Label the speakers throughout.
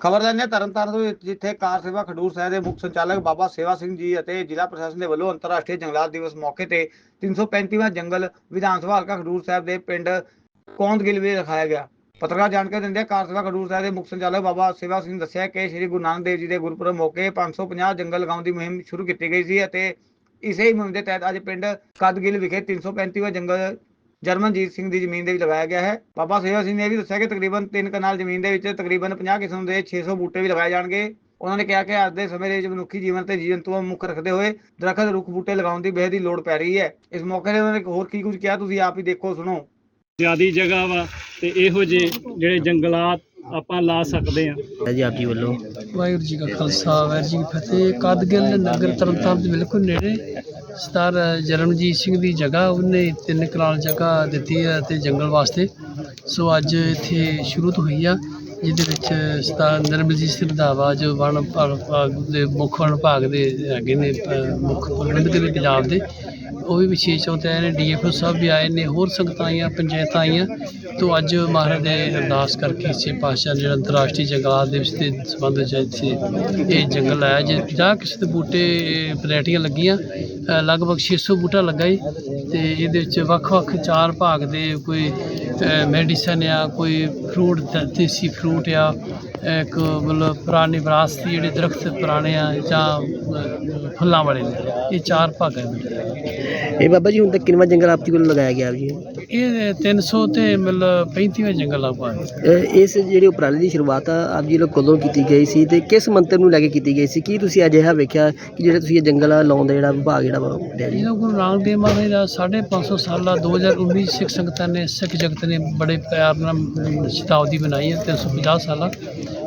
Speaker 1: ਖਬਰ ਲੈਣੇ ਤਰਨਤਾਰਨ ਤੋਂ ਜਿੱਥੇ ਕਾਰ ਸੇਵਾ ਖਡੂਰ ਸਾਹਿਬ ਦੇ ਮੁੱਖ ਸੰਚਾਲਕ ਬਾਬਾ ਸੇਵਾ ਸਿੰਘ ਜੀ ਅਤੇ ਜ਼ਿਲ੍ਹਾ ਪ੍ਰਸ਼ਾਸਨ ਦੇ ਵੱਲੋਂ ਅੰਤਰਰਾਸ਼ਟਰੀ ਜੰਗਲਾਤ ਦਿਵਸ ਮੌਕੇ ਤੇ 335ਵਾਂ ਜੰਗਲ ਵਿਧਾਨ ਸਭਾ ਹਲਕਾ ਖਡੂਰ ਸਾਹਿਬ ਦੇ ਪਿੰਡ ਕੌਂਦਗਿਲ ਵਿੱਚ ਰਖਾਇਆ ਗਿਆ। ਪੱਤਰਕਾਰ ਜਾਣਕਾਰੀ ਦਿੰਦੇ ਕਾਰ ਸੇਵਾ ਖਡੂਰ ਸਾਹਿਬ ਦੇ ਮੁੱਖ ਸੰਚਾਲਕ ਬਾਬਾ ਸੇਵਾ ਸਿੰਘ ਨੇ ਦੱਸਿਆ ਕਿ ਸ੍ਰੀ ਗੁਰੂ ਨਾਨਕ ਦੇਵ ਜੀ ਦੇ ਗੁਰਪੁਰਬ ਮੌਕੇ 550 ਜੰਗਲ ਲਗਾਉਣ ਦੀ ਮੁਹਿੰਮ ਸ਼ੁਰੂ ਕੀਤੀ ਗਈ ਸੀ ਅਤੇ ਇਸੇ ਹੀ ਮੁਹਿੰਮ ਦੇ ਤਹਿਤ ਅੱਜ ਪਿੰਡ ਕਦਗਿਲ ਵਿਖੇ 335ਵਾਂ ਜੰਗਲ ਜਰਮਨਜੀਤ ਸਿੰਘ ਦੀ ਜ਼ਮੀਨ ਦੇ ਵਿੱਚ ਲਗਾਇਆ ਗਿਆ ਹੈ। ਬਾਬਾ ਸੇਵਾ ਸਿੰਘ ਨੇ ਵੀ ਦੱਸਿਆ ਕਿ ਤਕਰੀਬਨ 3 ਕਨਾਲ ਜ਼ਮੀਨ ਦੇ ਵਿੱਚ ਤਕਰੀਬਨ 50 ਕਿਸਮ ਦੇ 600 ਬੂਟੇ ਵੀ ਲਗਾਏ ਜਾਣਗੇ। ਉਹਨਾਂ ਨੇ ਕਿਹਾ ਕਿ ਅੱਜ ਦੇ ਸਮੇਂ ਦੇ ਵਿੱਚ ਮਨੁੱਖੀ ਜੀਵਨ ਤੇ ਜੀਵੰਤੂ ਨੂੰ ਮੁੱਖ ਰੱਖਦੇ ਹੋਏ ਦਰਖਤ ਰੁੱਖ ਬੂਟੇ ਲਗਾਉਣ ਦੀ ਬੇਹੱਦ ਹੀ ਲੋੜ ਪੈ ਰਹੀ ਹੈ। ਇਸ ਮੌਕੇ ਤੇ ਉਹਨਾਂ ਨੇ ਹੋਰ ਕੀ ਕੁਝ ਕਿਹਾ, ਤੁਸੀਂ ਆਪ ਹੀ ਦੇਖੋ, ਸੁਣੋ।
Speaker 2: ਜਿਆਦੀ ਜਗ੍ਹਾ ਵਾ ਤੇ ਇਹੋ ਜਿਹੇ ਜਿਹੜੇ ਜੰਗਲਾਤ ਆਪਾਂ ਲਾ ਸਕਦੇ ਆ
Speaker 3: ਹੈ ਜੀ ਆਪ ਜੀ ਵੱਲੋਂ।
Speaker 4: ਵਾਹਿਗੁਰੂ ਜੀ ਕਾ ਖਾਲਸਾ ਵਾਹਿਗੁਰੂ ਜੀ ਕੀ ਫਤਿਹ। ਕਦਗਿਲ ਨਗਰ ਤਰਨਤਾਰਨ ਦੇ ਬਿਲਕੁਲ ਨੇੜੇ ਸਰਦਾਰ ਜਰਮਜੀਤ ਸਿੰਘ ਦੀ ਜਗ੍ਹਾ ਉਹਨੇ ਤਿੰਨ ਕਨਾਲ ਜਗ੍ਹਾ ਦਿੱਤੀ ਹੈ ਤੇ ਜੰਗਲ ਵਾਸਤੇ। ਸੋ ਅੱਜ ਇੱਥੇ ਸ਼ੁਰੂ ਤੋਂ ਹੋਈ ਆ ਜਿਹਦੇ ਵਿੱਚ ਸਰਦਾਰ ਨਰਮਲਜੀਤ ਸਿੰਘ ਰੰਧਾਵਾ ਜੋ ਵਣ ਵਿਭਾਗ ਦੇ ਮੁੱਖ ਵਣ ਵਿਭਾਗ ਦੇ ਹੈਗੇ ਨੇ ਮੁੱਖ ਪ੍ਰਬੰਧਕ ਨੇ ਪੰਜਾਬ ਦੇ। ਉਹ ਵੀ ਵਿਸ਼ੇਸ਼ ਤੌਰ ਤੇ ਆਏ ਨੇ ਡੀਐਫਓ ਸਾਹਿਬ ਵੀ ਆਏ ਨੇ ਹੋਰ ਸੰਗਤਾਂ ਆਈਆਂ ਪੰਚਾਇਤਾਂ ਆਈਆਂ। ਤੋਂ ਅੱਜ ਮਹਾਰਾਜ ਦੇ ਅਰਦਾਸ ਕਰਕੇ ਸੇ ਪਾਤਸ਼ਾਹ ਜਿਹੜਾ ਅੰਤਰਰਾਸ਼ਟਰੀ ਜੰਗਲਾਤ ਦਿਵਸ ਦੇ ਸੰਬੰਧ ਵਿੱਚ ਇੱਥੇ ਇਹ ਜੰਗਲ ਆਇਆ ਜੇ 50 ਕਿਸਮ ਦੇ ਬੂਟੇ ਵੈਰਾਈਟੀਆਂ ਲੱਗੀਆਂ ਅ, ਲਗਭਗ 600 ਬੂਟਾ ਲੱਗਾ ਜੀ ਤੇ ਇਹਦੇ ਵਿੱਚ ਵੱਖ-ਵੱਖ ਚਾਰ ਭਾਗ ਦੇ ਕੋਈ ਮੈਡੀਸਨ ਆ ਕੋਈ ਫਰੂਟ ਦੇਸੀ ਫਰੂਟ ਆ ਇੱਕ ਮਤਲਬ ਪੁਰਾਣੀ ਵਿਰਾਸਤੀ ਜਿਹੜੇ ਦਰਖਤ ਪੁਰਾਣੇ ਆ ਜਾਂ ਫੁੱਲਾਂ ਵਾਲੇ ਨੇ। ਇਹ ਚਾਰ ਭਾਗ ਹੈ।
Speaker 3: ਇਹ ਬਾਬਾ ਜੀ ਹੁਣ ਤੱਕ ਕਿੰਨਵਾਂ ਜੰਗਲ ਆਪ ਜੀ ਵੱਲੋਂ ਲਗਾਇਆ ਗਿਆ ਜੀ?
Speaker 4: ਇਹ 300 ਤੇ ਮਤਲਬ 35ਵਾਂ ਜੰਗਲ ਆ ਪਾ
Speaker 3: ਅਹ ਇਸ ਜਿਹੜੀ ਉਪਰਾਲੇ ਦੀ ਸ਼ੁਰੂਆਤ ਆ ਆਪ ਜੀ ਵੱਲੋਂ ਕਦੋਂ ਕੀਤੀ ਗਈ ਸੀ ਤੇ ਕਿਸ ਮੰਤਰ ਨੂੰ ਲੈ ਕੇ ਕੀਤੀ ਗਈ ਸੀ? ਕੀ ਤੁਸੀਂ ਅਜਿਹਾ ਵੇਖਿਆ ਕਿ ਜਿਹੜੇ ਤੁਸੀਂ ਇਹ ਜੰਗਲ ਲਾਉਣ ਦਾ ਜਿਹੜਾ ਵਿਭਾਗ ਜਿਹੜਾ ਵਾ ਕੱਢਿਆ ਜੀ?
Speaker 4: ਜਿਹੜਾ ਗੁਰੂ ਨਾਨਕ ਦੇਵ ਮਹਾਰਾਜ ਦਾ 550 ਸਾਲਾ 2019 ਸਿੱਖ ਸੰਗਤਾਂ ਨੇ ਸਿੱਖ ਜਗਤ ਨੇ ਬੜੇ ਪਿਆਰ ਨਾਲ ਸ਼ਤਾਬਦੀ ਬਣਾਈ ਹੈ 350 ਸਾਲਾ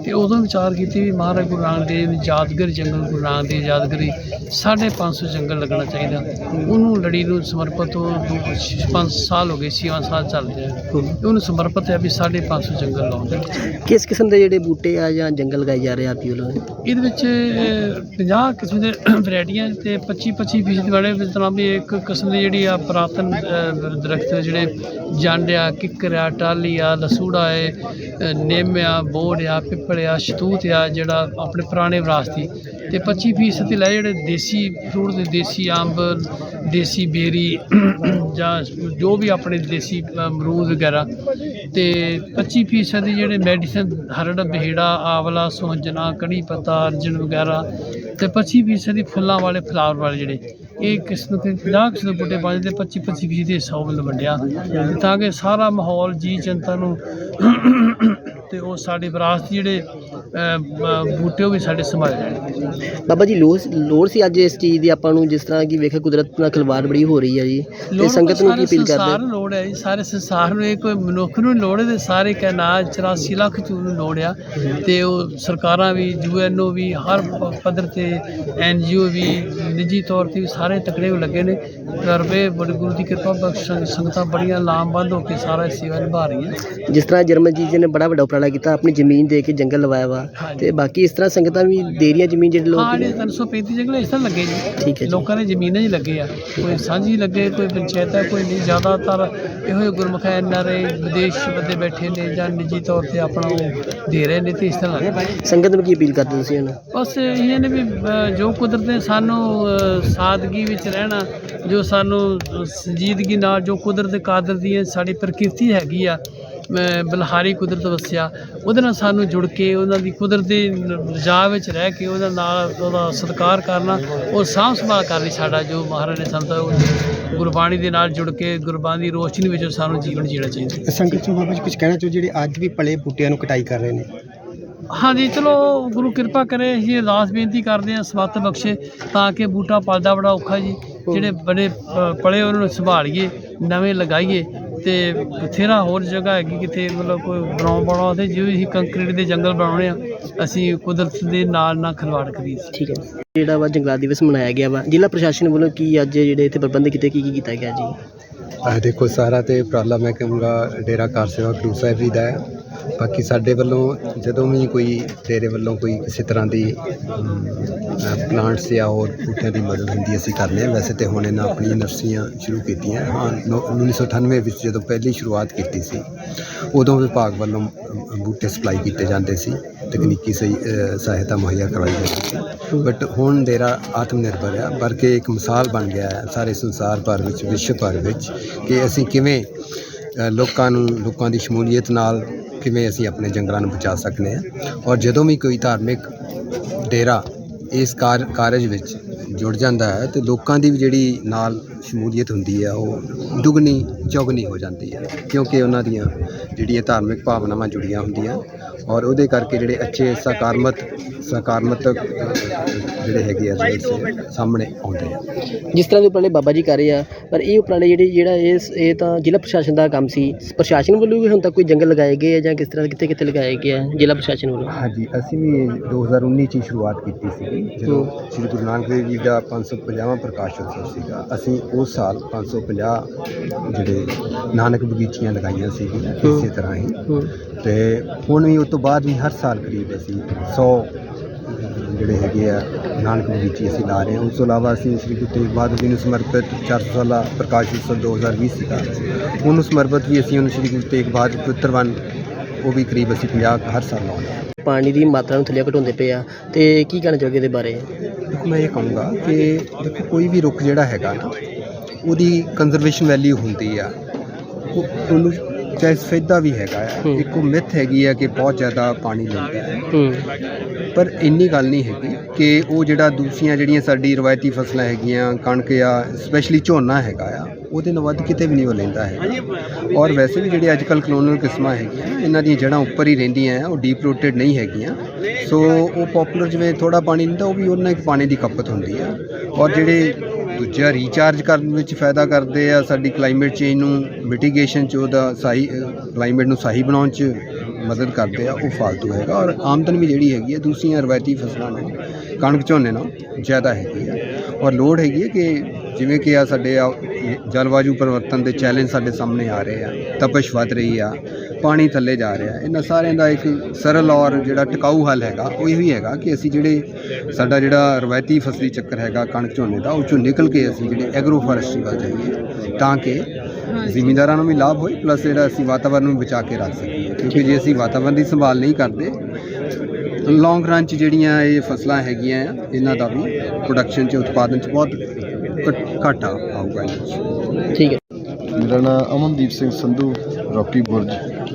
Speaker 4: ਤੇ ਉਦੋਂ ਵਿਚਾਰ ਕੀਤੀ ਵੀ ਮਹਾਰਾਜ ਗੁਰੂ ਨਾਨਕ ਦੇਵ ਯਾਦਗਾਰ ਜੰਗਲ ਗੁਰੂ ਨਾਨਕ ਦੀ ਯਾਦਗਾਰੀ 550 ਜੰਗਲ ਲੱਗਣਾ ਚਾਹੀਦਾ। ਉਹਨੂੰ ਲੜੀ ਨੂੰ ਸਮਰਪਿਤ ਉਹ 5 ਸਾਲ ਹੋ ਗਏ 6 ਸਾਲ ਚੱਲ ਰਿਹਾ ਉਹਨੂੰ ਸਮਰਪਿਤ ਹੈ ਵੀ 550 ਜੰਗਲ ਲਾਉਂਦੇ
Speaker 3: ਕਿਸ ਕਿਸਮ ਦੇ ਜਿਹੜੇ ਬੂਟੇ ਆ ਜਾਂ ਜੰਗਲ ਲਗਾਏ ਜਾ ਰਹੇ ਆ ਜੀ ਵੱਲੋਂ
Speaker 4: ਇਹਦੇ ਵਿੱਚ ਅਹ, 50 ਕਿਸਮ ਦੇ ਵੈਰਾਈਟੀਆਂ ਤੇ 25 25 ਫੀਸਦ ਵਾਲੇ ਜਿਸ ਤਰ੍ਹਾਂ ਵੀ ਇੱਕ ਕਿਸਮ ਦੀ ਜਿਹੜੀ ਆ ਪੁਰਾਤਨ ਦਰਖਤ ਜਿਹੜੇ ਜਾਂਡਿਆ ਆ ਕਿੱਕਰ ਆ ਟਾਲੀ ਲਸੂੜਾ ਏ ਅਹ, ਨਿੰਮ ਆ ਬੋੜ ਪਿੱਪਲ ਆ ਸ਼ਤੂਤ ਆ ਜਿਹੜਾ ਆਪਣੇ ਪੁਰਾਣੇ ਵਿਰਾਸਤੀ ਤੇ 25 ਫੀਸਦ ਤੇ ਲੈ ਜਿਹੜੇ ਦੇਸੀ ਫਰੂਟ ਦੇ ਦੇਸੀ ਅੰਬ ਦੇਸੀ ਬੇਰੀ ਜਾਂ ਜੋ ਵੀ ਆਪਣੇ ਦੇਸੀ ਅਮਰੂਦ ਵਗੈਰਾ। ਤੇ 25 ਫੀਸਦ ਦੀ ਜਿਹੜੇ ਮੈਡੀਸਨ ਹਰੜ ਬਹਿੜਾ ਆਵਲਾ ਸੋਹੰਜਣਾ ਕੜੀ ਪੱਤਾ ਅਰਜਨ ਵਗੈਰਾ। ਤੇ 25 ਫੀਸਦ ਦੀ ਫੁੱਲਾਂ ਵਾਲੇ ਫਲਾਵਰ ਵਾਲੇ ਜਿਹੜੇ। ਇਹ ਕਿਸਮ ਦੇ 50 ਕਿਸਮ ਦੇ ਬੂਟੇ ਪਾਉਂਦੇ ਤੇ 25 25 ਫੀਸਦ ਦੇ 100 ਵੱਲ ਵੰਡਿਆ। ਤਾਂ ਕਿ ਸਾਰਾ ਮਾਹੌਲ ਜੀ ਜਨਤਾ ਨੂੰ ਤੇ ਉਹ ਸਾਡੀ ਵਿਰਾਸਤ ਜਿਹੜੇ ਬੂਟੇ ਉਹ ਵੀ ਸਾਡੇ ਸੰਭਾਲ ਜਾਣ
Speaker 3: ਬਾਬਾ ਜੀ ਲੋੜ ਲੋੜ ਸੀ ਅੱਜ ਇਸ ਚੀਜ਼ ਦੀ ਆਪਾਂ ਨੂੰ ਜਿਸ ਤਰ੍ਹਾਂ ਕਿ ਵੇਖਿਆ ਕੁਦਰਤ ਨਾਲ ਖਿਲਵਾੜ ਬੜੀ ਹੋ ਰਹੀ ਹੈ ਜੀ। ਤੇ ਸੰਗਤ ਨੂੰ ਕੀ
Speaker 4: ਸਾਰੇ
Speaker 3: ਅਪੀਲ ਕਰਦੇ
Speaker 4: ਨੂੰ ਲੋੜ ਹੈ ਜੀ ਸਾਰੇ ਸੰਸਾਰ ਨੂੰ ਇਹ ਕੋਈ ਮਨੁੱਖ ਨੂੰ ਲੋੜ ਹੈ ਤੇ ਸਾਰੇ ਕਾਇਨਾਤ 84 ਲੱਖ ਚੂਰ ਨੂੰ ਲੋੜ ਆ। ਤੇ ਉਹ ਸਰਕਾਰਾਂ ਵੀ ਯੂਐਨਓ ਵੀ ਹਰ ਪੱਧਰ ਤੇ ਐਨਜੀਓ ਵੀ ਨਿੱਜੀ ਤੌਰ ਤੇ ਵੀ ਸਾਰੇ ਤਕੜੇ ਲੱਗੇ ਨੇ। ਕਰਵੇ ਬੜੀ ਗੁਰੂ ਦੀ ਕਿਰਪਾ ਬਖਸ਼ ਸੰਗ- ਸੰਗਤਾਂ ਬੜੀਆਂ ਲਾਮਬੰਦ ਹੋ ਕੇ ਸਾਰਾ ਸੇਵਾ ਨਿਭਾ ਰਹੀਆਂ।
Speaker 3: ਜਿਸ ਤਰ੍ਹਾਂ ਜਰਮਨਜੀਤ ਜੀ ਨੇ ਬੜਾ ਵੱਡਾ ਉਪਰਾਲਾ ਕੀਤਾ ਆਪਣੀ ਜ਼ਮੀਨ ਦੇ ਕੇ ਜੰਗਲ ਲਵਾਇਆ ਵਾ।
Speaker 4: ਹਾਂਜੀ।
Speaker 3: ਤੇ ਬਾਕੀ ਇਸ ਤਰ੍ਹਾਂ ਸੰਗਤਾਂ ਵੀ ਦੇ ਰਹੀਆਂ ਜ਼ਮੀਨ ਜਿਹੜੇ ਲੋਕ
Speaker 4: ਹਾਂ
Speaker 3: ਨੇ।
Speaker 4: ਜਿਹੜੇ 335 ਜੰਗਲ ਇਸ ਤਰ੍ਹਾਂ ਲੱਗੇ ਜੀ।
Speaker 3: ਠੀਕ ਹੈ ਜੀ।
Speaker 4: ਲੋਕਾਂ ਦੇ ਜ਼ਮੀਨਾਂ 'ਚ ਲੱਗੇ ਆ। ਕੋਈ ਸਾਂਝੀ ਲੱਗੇ ਕੋਈ ਪੰਚਾਇਤ ਹੈ ਕੋਈ ਨਹੀਂ ਜ਼ਿਆਦਾਤਰ ਇਹੋ ਜਿਹੇ ਗੁਰਮੁਖ ਐਨ ਆਰ ਆਈ ਵਿਦੇਸ਼ ਬੰਦੇ ਬੈਠੇ ਨੇ ਜਾਂ ਨਿੱਜੀ ਤੌਰ ਤੇ ਆਪਣਾ ਉਹ ਦੇ ਰਹੇ ਨੇ ਤੇ ਇਸ ਤਰ੍ਹਾਂ ਲੱਗੇ।
Speaker 3: ਸੰਗਤ ਨੂੰ ਕੀ ਅਪੀਲ ਕਰਦੇ ਤੁਸੀਂ ਹੁਣ?
Speaker 4: ਬਸ ਇਹ ਨੇ ਵੀ ਅ, ਜੋ ਕੁਦਰਤ ਨੇ ਸਾਨੂੰ ਅ, ਸਾਦਗੀ ਵਿੱਚ ਰਹਿਣਾ ਜੋ ਸਾਨੂੰ ਸੰਜੀਦਗੀ ਨਾਲ ਜੋ ਕੁਦਰਤ ਦੇ ਕਾਦਰ ਦੀ ਹੈ, ਸਾਡੀ ਪ੍ਰਕਿਰਤੀ ਹੈਗੀ ਆ ਬਲਹਾਰੀ ਕੁਦਰਤ ਵਸਿਆ ਉਹਦੇ ਨਾਲ ਸਾਨੂੰ ਜੁੜ ਕੇ ਉਹਨਾਂ ਦੀ ਕੁਦਰਤ ਦੀ ਰਜਾ ਵਿੱਚ ਰਹਿ ਕੇ ਉਹਦਾ ਨਾਲ ਉਹਦਾ ਸਤਿਕਾਰ ਕਰਨਾ ਉਹ ਸਾਂਭ ਸੰਭਾਲ ਕਰਨੀ ਸਾਡਾ ਜੋ ਮਹਾਰਾਜ ਨੇ ਸਾਨੂੰ ਉਹ ਗੁਰਬਾਣੀ ਦੇ ਨਾਲ ਜੁੜ ਕੇ ਗੁਰਬਾਣੀ ਦੀ ਰੋਸ਼ਨੀ ਵਿੱਚ ਸਾਨੂੰ ਜੀਵਨ ਜੀਣਾ ਚਾਹੀਦਾ।
Speaker 5: ਸੰਗਤ ਨੂੰ ਬਾਬਾ ਜੀ ਕੁਝ ਕਹਿਣਾ ਚਾਹੋ ਜਿਹੜੇ ਅੱਜ ਵੀ ਪਲੇ ਬੂਟਿਆਂ ਨੂੰ ਕਟਾਈ ਕਰ ਰਹੇ ਨੇ?
Speaker 4: ਹਾਂਜੀ ਚਲੋ ਗੁਰੂ ਕਿਰਪਾ ਕਰੇ ਅਸੀਂ ਅਰਦਾਸ ਬੇਨਤੀ ਕਰਦੇ ਹਾਂ ਸਵੱਤ ਬਖਸ਼ੇ ਤਾਂ ਕਿ ਬੂਟਾ ਪਲਦਾ ਬੜਾ ਔਖਾ ਜੀ ਜਿਹੜੇ ਬੜੇ ਪਲੇ ਉਹਨਾਂ ਨੂੰ ਸੰਭਾਲੀਏ ਨਵੇਂ ਲਗਾਈਏ ਤੇ ਬਥੇਰਾ ਹੋਰ ਜਗ੍ਹਾ ਹੈਗੀ ਕਿਤੇ ਮਤਲਬ ਕੋਈ ਬਣਾਉ ਬਣਾਉ ਤੇ ਜਿਵੇਂ ਅਸੀਂ ਕੰਕਰੀਟ ਦੇ ਜੰਗਲ ਬਣਾਉਣੇ ਆ ਅਸੀਂ ਕੁਦਰਤ ਦੇ ਨਾਲ ਨਾ ਖਿਲਵਾੜ ਕਰੀਏ।
Speaker 3: ਠੀਕ ਹੈ ਜਿਹੜਾ ਵਾ ਜੰਗਲਾਤ ਦਿਵਸ ਮਨਾਇਆ ਗਿਆ ਵਾ ਜ਼ਿਲ੍ਹਾ ਪ੍ਰਸ਼ਾਸਨ ਵੱਲੋਂ ਕੀ ਅੱਜ ਜਿਹੜੇ ਇੱਥੇ ਪ੍ਰਬੰਧ ਕੀਤੇ ਕੀ ਕੀ ਕੀਤਾ ਗਿਆ ਜੀ?
Speaker 5: ਆ ਦੇਖੋ ਸਾਰਾ ਤੇ ਉਪਰਾਲਾ ਮੈਂ ਕਹੂੰਗਾ ਡੇਰਾ ਕਾਰ ਸੇਵਾ ਗੁਰੂ ਸਾਹਿਬ ਜੀ ਦਾ ਹੈ। ਬਾਕੀ ਸਾਡੇ ਵੱਲੋਂ ਜਦੋਂ ਵੀ ਕੋਈ, ਤੇਰੇ ਵੱਲੋਂ ਕੋਈ ਕਿਸੇ ਤਰ੍ਹਾਂ ਦੀ ਪਲਾਂਟਸ ਜਾਂ ਹੋਰ ਬੂਟਿਆਂ ਦੀ ਮਦਦ ਹੁੰਦੀ ਅਸੀਂ ਕਰਦੇ ਹਾਂ। ਵੈਸੇ ਤੇ ਹੁਣ ਇਹਨਾਂ ਆਪਣੀਆਂ ਨਰਸਰੀਆਂ ਸ਼ੁਰੂ ਕੀਤੀਆਂ। ਹਾਂ, ਨੌ- 1998 ਵਿੱਚ ਜਦੋਂ ਪਹਿਲੀ ਸ਼ੁਰੂਆਤ ਕੀਤੀ ਸੀ, ਉਦੋਂ ਵਿਭਾਗ ਵੱਲੋਂ ਬੂਟੇ ਸਪਲਾਈ ਕੀਤੇ ਜਾਂਦੇ ਸੀ। ਤਕਨੀਕੀ ਸਹੀ ਸਹਾਇਤਾ ਮੁਹੱਈਆ ਕਰਵਾਈ ਜਾਂਦੀ ਸੀ। ਬਟ ਹੁਣ ਡੇਰਾ ਆਤਮ ਨਿਰਭਰ ਆ, ਬਲਕਿ ਇੱਕ ਮਿਸਾਲ ਬਣ ਗਿਆ ਹੈ ਸਾਰੇ ਸੰਸਾਰ ਭਰ ਵਿੱਚ, ਵਿਸ਼ਵ ਭਰ ਵਿੱਚ, ਕਿ ਅਸੀਂ ਕਿਵੇਂ ਲੋਕਾਂ ਨੂੰ, ਲੋਕਾਂ ਦੀ ਸ਼ਮੂਲੀਅਤ ਨਾਲ ਕਿਵੇਂ ਅਸੀਂ ਆਪਣੇ ਜੰਗਲਾਂ ਨੂੰ ਬਚਾ ਸਕਨੇ ਆ? ਔਰ ਜਦੋਂ ਵੀ ਕੋਈ ਧਾਰਮਿਕ ਡੇਰਾ ਇਸ ਕਾਰ ਕਾਰਜ ਵਿੱਚ ਜੁੜ ਜਾਂਦਾ ਹੈ, ਤੇ ਲੋਕਾਂ ਦੀ ਵੀ ਜਿਹੜੀ ਨਾਲ ਸ਼ਮੂਲੀਅਤ ਹੁੰਦੀ ਹੈ ਉਹ ਦੁੱਗਣੀ ਚੌਗਣੀ ਹੋ ਜਾਂਦੀ ਹੈ ਕਿਉਂਕਿ ਉਹਨਾਂ ਦੀਆਂ ਜਿਹੜੀਆਂ ਧਾਰਮਿਕ ਭਾਵਨਾਵਾਂ ਜੁੜੀਆਂ ਹੁੰਦੀਆਂ ਔਰ ਉਹਦੇ ਕਰਕੇ ਜਿਹੜੇ ਅੱਛੇ ਸਕਾਰਾਤਮਕ ਸਕਾਰਾਤਮਕ ਜਿਹੜੇ ਹੈਗੇ ਆ ਰਿਜ਼ਲਟਸ ਸਾਹਮਣੇ ਆਉਂਦੇ ਆ।
Speaker 3: ਜਿਸ ਤਰ੍ਹਾਂ ਦੇ ਉਪਰਾਲੇ ਬਾਬਾ ਜੀ ਕਰ ਰਹੇ ਆ ਪਰ ਇਹ ਉਪਰਾਲੇ ਜਿਹੜੇ ਜਿਹੜਾ ਇਹ ਇਹ ਤਾਂ ਜ਼ਿਲ੍ਹਾ ਪ੍ਰਸ਼ਾਸਨ ਦਾ ਕੰਮ ਸੀ। ਪ੍ਰਸ਼ਾਸਨ ਵੱਲੋਂ ਵੀ ਹੁਣ ਤੱਕ ਕੋਈ ਜੰਗਲ ਲਗਾਏ ਗਏ ਆ ਜਾਂ ਕਿਸ ਤਰ੍ਹਾਂ ਕਿੱਥੇ ਕਿੱਥੇ ਲਗਾਏ ਗਏ ਆ ਜ਼ਿਲ੍ਹਾ ਪ੍ਰਸ਼ਾਸਨ ਵੱਲੋਂ?
Speaker 5: ਹਾਂਜੀ ਅਸੀਂ ਵੀ 2019 ਚ ਸ਼ੁਰੂਆਤ ਕੀਤੀ ਸੀ ਜਦੋਂ ਸ੍ਰੀ ਗੁਰੂ ਨਾਨਕ ਦੇਵ ਜੀ ਦਾ 550ਵਾਂ ਪ੍ਰਕਾਸ਼ ਉਤਸਵ ਸੀਗਾ। ਅਸੀਂ ਉਸ ਸਾਲ 550 ਜਿਹੜੇ ਨਾਨਕ ਬਗੀਚੀਆਂ ਲਗਾਈਆਂ ਸੀਗੀਆਂ ਇਸੇ ਤਰ੍ਹਾਂ ਹੀ। ਤੇ ਹੁਣ ਵੀ ਉਸ ਤੋਂ ਬਾਅਦ ਵੀ ਹਰ ਸਾਲ ਕਰੀਬ ਅਸੀਂ 100 ਜਿਹੜੇ ਹੈਗੇ ਆ ਨਾਨਕ ਬਗੀਚੀ ਅਸੀਂ ਲਾ ਰਹੇ ਹਾਂ। ਉਸ ਤੋਂ ਇਲਾਵਾ ਅਸੀਂ ਸ੍ਰੀ ਗੁਰੂ ਤੇਗ ਬਹਾਦਰ ਜੀ ਨੂੰ ਸਮਰਪਿਤ 400 ਸਾਲਾ ਪ੍ਰਕਾਸ਼ ਉਤਸਵ 2020 ਸੀਗਾ। ਉਹਨੂੰ ਸਮਰਪਿਤ ਵੀ ਅਸੀਂ ਉਹਨੂੰ ਸ੍ਰੀ ਗੁਰੂ ਤੇਗ ਬਹਾਦਰ ਪੁੱਤਰਵਨ ਉਹ ਵੀ ਕਰੀਬ ਅਸੀਂ 50 ਹਰ ਸਾਲ ਲਾਉਂਦੇ ਹਾਂ।
Speaker 3: ਪਾਣੀ ਦੀ ਮਾਤਰਾ ਨੂੰ ਥੱਲੇ ਘਟਾਉਂਦੇ ਪਏ ਆ। ਤੇ ਕੀ ਕਹਿਣਾ ਚਾਹੋਗੇ ਇਹਦੇ ਬਾਰੇ?
Speaker 5: ਮੈਂ ਇਹ ਕਹੂੰਗਾ ਕਿ ਦੇਖੋ ਕੋਈ ਵੀ ਰੁੱਖ ਜਿਹੜਾ ਹੈਗਾ ਨਾ ਉਹਦੀ ਕੰਜ਼ਰਵੇਸ਼ਨ ਵੈਲਿਊ ਹੁੰਦੀ ਆ। ਉਹ ਉਹਨੂੰ ਚਾਹੇ ਸਫੈਦਾ ਵੀ ਹੈਗਾ ਆ।
Speaker 3: ਹੂੰ।
Speaker 5: ਇੱਕ ਉਹ ਮਿੱਥ ਹੈਗੀ ਆ ਕਿ ਬਹੁਤ ਜ਼ਿਆਦਾ ਪਾਣੀ ਲੈਂਦਾ ਹੈ
Speaker 3: ਹੂੰ।
Speaker 5: ਪਰ ਇੰਨੀ ਗੱਲ ਨਹੀਂ ਹੈਗੀ ਕਿ ਉਹ ਜਿਹੜਾ ਦੂਸਰੀਆਂ ਜਿਹੜੀਆਂ ਸਾਡੀ ਰਵਾਇਤੀ ਫਸਲਾਂ ਹੈਗੀਆਂ ਕਣਕ ਆ ਸਪੈਸ਼ਲੀ ਝੋਨਾ ਹੈਗਾ ਆ ਉਹਦੇ ਨਾਲ ਵੱਧ ਕਿਤੇ ਵੀ ਨਹੀਂ ਉਹ ਲੈਂਦਾ ਹੈ ਔਰ ਵੈਸੇ ਵੀ ਜਿਹੜੇ ਅੱਜ ਕੱਲ ਕਲੋਨਲ ਕਿਸਮਾਂ ਹੈਗੀਆਂ ਇਹਨਾਂ ਦੀਆਂ ਜੜ੍ਹਾਂ ਉੱਪਰ ਹੀ ਰਹਿੰਦੀਆਂ ਆ ਉਹ ਡੀਪ ਰੂਟਡ ਨਹੀਂ ਹੈਗੀਆਂ। ਸੋ ਉਹ ਪਪੂਲਰ ਜਿਵੇਂ ਥੋੜਾ ਪਾਣੀ ਲੈਂਦਾ ਉਹ ਵੀ ਉਹਨਾਂ ਇੱਕ ਪਾਣੀ ਦੀ ਖਪਤ ਹੁੰਦੀ ਆ। ਔਰ ਜਿਹੜੇ ਦੂਜਾ ਰੀਚਾਰਜ ਕਰਨ ਵਿੱਚ ਫਾਇਦਾ ਕਰਦੇ ਆ ਸਾਡੀ ਕਲਾਈਮੇਟ ਚੇਂਜ ਨੂੰ ਮਿਟੀਗੇਸ਼ਨ ਚ ਉਹਦਾ ਸਹੀ ਕਲਾਈਮੇਟ ਨੂੰ ਸਹੀ ਬਣਾਉਣ ਚ ਮਦਦ ਕਰਦੇ ਆ, ਉਹ ਫਾਲਤੂ ਹੈਗਾ। ਔਰ ਆਮਦਨ ਵੀ ਜਿਹੜੀ ਹੈਗੀ ਹੈ ਦੂਸਰੀਆਂ ਰਵਾਇਤੀ ਫਸਲਾਂ ਨਾਲੋਂ ਕਣਕ ਝੋਨੇ ਨਾਲੋਂ ਜ਼ਿਆਦਾ ਹੈਗੀ ਆ। ਔਰ ਲੋੜ ਹੈਗੀ ਹੈ ਕਿ ਜਿਵੇਂ ਕਿ ਆ ਸਾਡੇ ਆ ਜਲਵਾਯੂ ਪਰਿਵਰਤਨ ਦੇ ਚੈਲੰਜ ਸਾਡੇ ਸਾਹਮਣੇ ਆ ਰਹੇ ਆ ਤਪਸ਼ ਵੱਧ ਰਹੀ ਆ ਪਾਣੀ ਥੱਲੇ ਜਾ ਰਿਹਾ ਇਹਨਾਂ ਸਾਰਿਆਂ ਦਾ ਇੱਕ ਸਰਲ ਔਰ ਜਿਹੜਾ ਟਿਕਾਊ ਹੱਲ ਹੈਗਾ ਉਹ ਇਹ ਵੀ ਹੈਗਾ ਕਿ ਅਸੀਂ ਜਿਹੜੇ ਸਾਡਾ ਜਿਹੜਾ ਰਵਾਇਤੀ ਫਸਲੀ ਚੱਕਰ ਹੈਗਾ ਕਣਕ ਝੋਨੇ ਦਾ ਉਹ ਚੋਂ ਨਿਕਲ ਕੇ ਅਸੀਂ ਜਿਹੜੇ ਐਗਰੋ ਫੋਰੈਸਟਰੀ ਵੱਲ ਜਾਈਏ ਤਾਂ ਕਿ ਜ਼ਿਮੀਂਦਾਰਾਂ ਨੂੰ ਵੀ ਲਾਭ ਹੋਏ ਪਲੱਸ ਜਿਹੜਾ ਅਸੀਂ ਵਾਤਾਵਰਨ ਨੂੰ ਬਚਾ ਕੇ ਰੱਖ ਸਕੀਏ ਕਿਉਂਕਿ ਜੇ ਅਸੀਂ ਵਾਤਾਵਰਨ ਦੀ ਸੰਭਾਲ ਨਹੀਂ ਕਰਦੇ ਲੌਂਗ ਰਨ ਚ ਜਿਹੜੀਆਂ ਇਹ ਫਸਲਾਂ ਹੈਗੀਆਂ ਇਹਨਾਂ ਦਾ ਵੀ ਪ੍ਰੋਡਕਸ਼ਨ ਚ ਉਤਪਾਦਨ ਚ ਬਹੁਤ ਘਟ- ਘਾਟਾ ਆਊਗਾ 'ਚ
Speaker 3: ਠੀਕ ਹੈ।
Speaker 6: ਮੇਰਾ ਨਾਮ ਅਮਨਦੀਪ ਸਿੰਘ ਸੰਧੂ ਰੌਕੀ ਬੁਰਜ।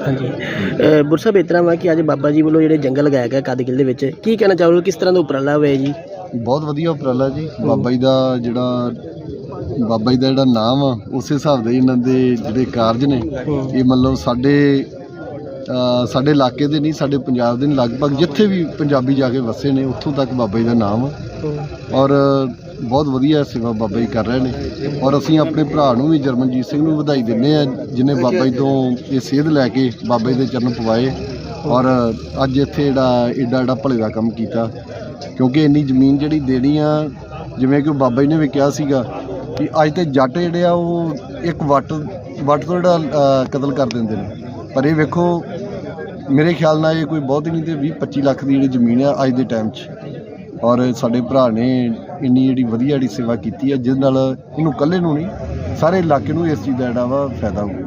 Speaker 3: ਹਾਂਜੀ। ਅ, ਗੁਰ ਸਾਹਿਬ ਇਸ ਤਰ੍ਹਾਂ ਵਾ ਕਿ ਅੱਜ ਬਾਬਾ ਜੀ ਵੱਲੋਂ ਜਿਹੜੇ ਜੰਗਲ ਲਗਾਇਆ ਗਿਆ ਕਾਦਗਿਲ ਦੇ ਵਿੱਚ ਕੀ ਕਹਿਣਾ ਚਾਹੋਗੇ? ਕਿਸ ਤਰ੍ਹਾਂ ਦਾ ਉਪਰਾਲਾ ਹੋਇਆ ਜੀ?
Speaker 6: ਬਹੁਤ ਵਧੀਆ ਉਪਰਾਲਾ ਜੀ। ਬਾਬਾ ਜੀ ਦਾ ਜਿਹੜਾ ਬਾਬਾ ਜੀ ਦਾ ਜਿਹੜਾ ਨਾਮ ਆ ਉਸੇ ਹਿਸਾਬ ਦੇ ਇਹਨਾਂ ਦੇ ਜਿਹੜੇ ਕਾਰਜ ਨੇ। ਇਹ ਮਤਲਬ ਸਾਡੇ ਸਾਡੇ ਇਲਾਕੇ ਦੇ ਨਹੀਂ ਸਾਡੇ ਪੰਜਾਬ ਦੇ ਨਹੀਂ ਲਗਭਗ ਜਿੱਥੇ ਵੀ ਪੰਜਾਬੀ ਜਾ ਕੇ ਵਸੇ ਨੇ ਉੱਥੋਂ ਤੱਕ ਬਾਬਾ ਜੀ ਦਾ ਨਾਮ ਆ। ਔਰ ਬਹੁਤ ਵਧੀਆ ਸੇਵਾ ਬਾਬਾ ਜੀ ਕਰ ਰਹੇ ਨੇ। ਔਰ ਅਸੀਂ ਆਪਣੇ ਭਰਾ ਨੂੰ ਵੀ ਜਰਮਨਜੀਤ ਸਿੰਘ ਨੂੰ ਵਧਾਈ ਦਿੰਦੇ ਆ ਜਿਨੇ ਬਾਬਾ ਜੀ ਤੋਂ ਇਹ ਸੇਧ ਲੈ ਕੇ ਬਾਬਾ ਜੀ ਦੇ ਚਰਨ ਪਵਾਏ। ਔਰ ਅੱਜ ਇੱਥੇ ਜਿਹੜਾ ਏਡਾ ਏਡਾ ਭਲੇ ਦਾ ਕੰਮ ਕੀਤਾ। ਕਿਉਂਕਿ ਇੰਨੀ ਜ਼ਮੀਨ ਜਿਹੜੀ ਦੇਣੀ ਆ, ਜਿਵੇਂ ਕਿ ਬਾਬਾ ਜੀ ਨੇ ਵੀ ਕਿਹਾ ਸੀਗਾ ਕਿ ਅੱਜ ਤੇ ਜੱਟ ਜਿਹੜੇ ਆ, ਉਹ ਇੱਕ ਵੱਟ ਵੱਟ ਤੋਂ ਜਿਹੜਾ ਕਤਲ ਕਰ ਦਿੰਦੇ ਨੇ। ਪਰ ਇਹ ਵੇਖੋ, ਮੇਰੇ ਖਿਆਲ ਨਾਲ ਇਹ ਕੋਈ ਬਹੁਤ ਹੀ ਨਹੀਂ ਤੇ 20 25 ਲੱਖ ਦੀ ਜਿਹੜੀ ਜ਼ਮੀਨ ਆ ਅੱਜ ਦੇ ਟਾਈਮ 'ਚ। ਔਰ ਸਾਡੇ ਭਰਾ ਨੇ ਇੰਨੀ ਜਿਹੜੀ ਵਧੀਆ ਜਿਹੜੀ ਸੇਵਾ ਕੀਤੀ ਹੈ, ਜਿਸ ਨਾਲ ਇਹਨੂੰ ਇਕੱਲੇ ਨੂੰ ਨਹੀਂ, ਸਾਰੇ ਇਲਾਕੇ ਨੂੰ ਇਸ ਚੀਜ਼ ਦਾ ਜਿਹੜਾ ਵਾ ਫਾਇਦਾ ਹੋਊ